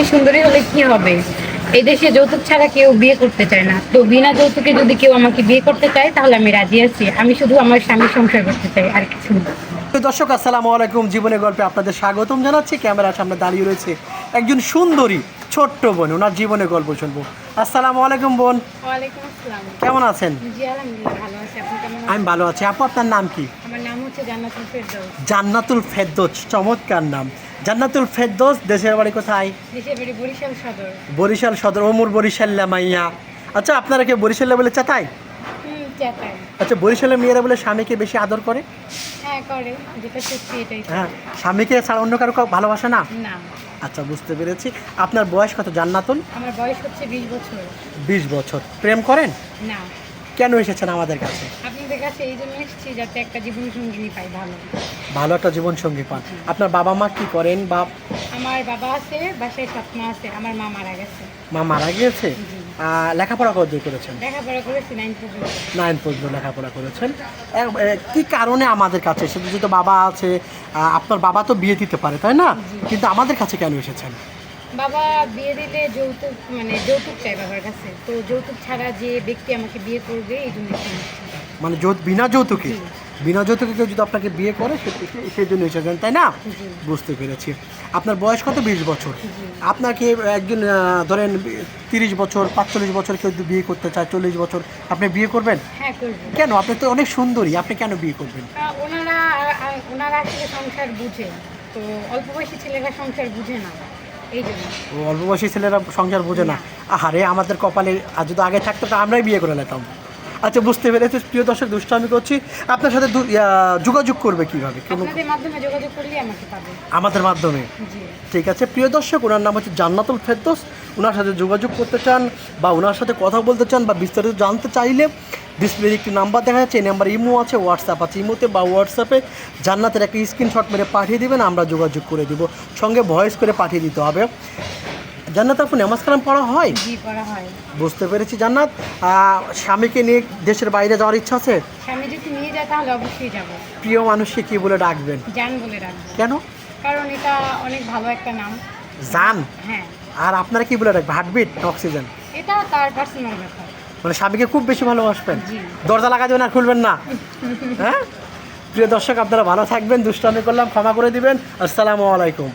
আমি সুন্দরী হলে কি হবে? এই দেশে যৌতুক ছাড়া কেউ বিয়ে করতে চায় না। তো বিনা যৌতুকে যদি কেউ আমাকে বিয়ে করতে চায় তাহলে আমি রাজি আছি। আমি শুধু আমার স্বামীর সংসার করতে চাই আর কিছু না। তো দর্শক আসসালামু আলাইকুম। জীবনের গল্পে আপনাদের স্বাগতম জানাচ্ছি। ক্যামেরার সামনে দাঁড়িয়ে রয়েছে একজন সুন্দরী ছোট্ট বোন। ওনার জীবনের গল্প শুনব। আসসালামু আলাইকুম বোন। ওয়ালাইকুম আসসালাম। কেমন আছেন? জি আলহামদুলিল্লাহ ভালো আছি। আপনি কেমন আছেন? আমি ভালো আছি। আপু আপনার নাম কি? আমার নাম হচ্ছে জান্নাতুল ফেরদৌস জান্নাতুল ফেরদোস চমৎকার নাম। জান্নাতুল ফেরদোস দেশের বাড়ি কোথায়? দেশের বাড়ি বরিশাল সদর। বরিশাল সদর ওমর বরিশাল লামাইয়া আচ্ছা আপনারা কি বরিশালে বলে চাতাই? আচ্ছা বরিশালের মেয়েরা বলে স্বামীকে বেশি আদর করে? হ্যাঁ করে। যেটা সত্যি এটাই হ্যাঁ স্বামীকে ছাড়া অন্য কারও ভালোবাসে না? না। আচ্ছা বুঝতে পেরেছি। আপনার বয়স কত জান্নাতুল? আমার বয়স হচ্ছে বিশ বছর। বিশ বছর। প্রেম করেন? না। কেন এসেছেন আমাদের কাছে? আপনাদের কাছে এই জন্য এসেছি যাতে একটা জীবন সঙ্গিনী পাই ভালো। ভালো একটা জীবন সঙ্গী পান। আপনার বাবা মা কি করেন বা আমার বাবা আছে বাসায় স্বপ্ন আছে আমার মা মারা গেছে। মা মারা গিয়েছে? আহ, লেখাপড়া কত দূর করেছেন? লেখাপড়া করেছি নাইন পর্যন্ত। নাইন পর্যন্ত লেখাপড়া করেছেন। এ- এ, কি কারণে আমাদের কাছে এসেছেন যেহেতু বাবা আছে আহ, আপনার বাবা তো বিয়ে দিতে পারে তাই না? কিন্তু আমাদের কাছে কেন এসেছেন? বাবা বিয়ে দিলে যৌতুক মানে যৌতুক চাই বাবার কাছে। তো যৌতুক ছাড়া যে ব্যক্তি আমাকে বিয়ে করবে এই জন্য এখানে এসেছি। মানে বিনা যৌতুকে। বিনা যৌতুকে কেউ যদি আপনাকে বিয়ে করে সেই জন্য এসেছেন তাই না? বুঝতে পেরেছি। আপনার বয়স কত? বিশ বছর। আপনাকে একজন ধরেন তিরিশ বছর পাঁচচল্লিশ বছর কেউ যদি বিয়ে করতে চায় চল্লিশ বছর আপনি বিয়ে করবেন? হ্যাঁ কেন? আপনি তো অনেক সুন্দরী আপনি কেন বিয়ে করবেন? ওনারা আ- আ- ওনারা সংসার বুঝে। তো অল্প বয়সী ছেলেরা সংসার বুঝে না। অল্প বয়সী ছেলেরা সংসার বোঝে না। আহারে আমাদের কপালে আর যদি আগে থাকতো তো আমরাই বিয়ে করে নিতাম। আচ্ছা বুঝতে পেরেছি। প্রিয় দর্শক দুষ্ট আমি করছি। আপনার সাথে যোগাযোগ করবে কীভাবে? আমাদের মাধ্যমে? ঠিক আছে। প্রিয় দর্শক ওনার নাম হচ্ছে জান্নাতুল ফেরদোস। ওনার সাথে যোগাযোগ করতে চান বা ওনার সাথে কথা বলতে চান বা বিস্তারিত জানতে চাইলে ডিসপ্লের একটি নাম্বার দেখা যাচ্ছে এই নাম্বার ইমো আছে হোয়াটসঅ্যাপ আছে। ইমোতে বা হোয়াটসঅ্যাপে জান্নাতের একটা স্ক্রিনশট মেরে পাঠিয়ে দেবেন আমরা যোগাযোগ করে দিব। সঙ্গে ভয়েস করে পাঠিয়ে দিতে হবে। জান্নাত আপু নামাজ কালাম পড়া হয়? জি হয়। বুঝতে পেরেছি জান্নাত। স্বামীকে নিয়ে দেশের বাইরে যাওয়ার ইচ্ছা আছে? স্বামী যদি নিয়ে যায় তাহলে অবশ্যই যাব। প্রিয় মানুষকে কি বলে ডাকবেন? জান বলে রাখব কেন? কারণ এটা অনেক ভালো একটা নাম। জান হ্যাঁ। আর আপনারা কি বলে রাখবেন হার্টবিট অক্সিজেন? এটা তার পার্সোনাল ব্যাপার। মানে স্বামীকে খুব বেশি ভালোবাসবেন? দরজা লাগা দেবেন আর খুলবেন না? হ্যাঁ? প্রিয় দর্শক আপনারা ভালো থাকবেন দুষ্টামি করলাম ক্ষমা করে দিবেন। আসসালামু আলাইকুম।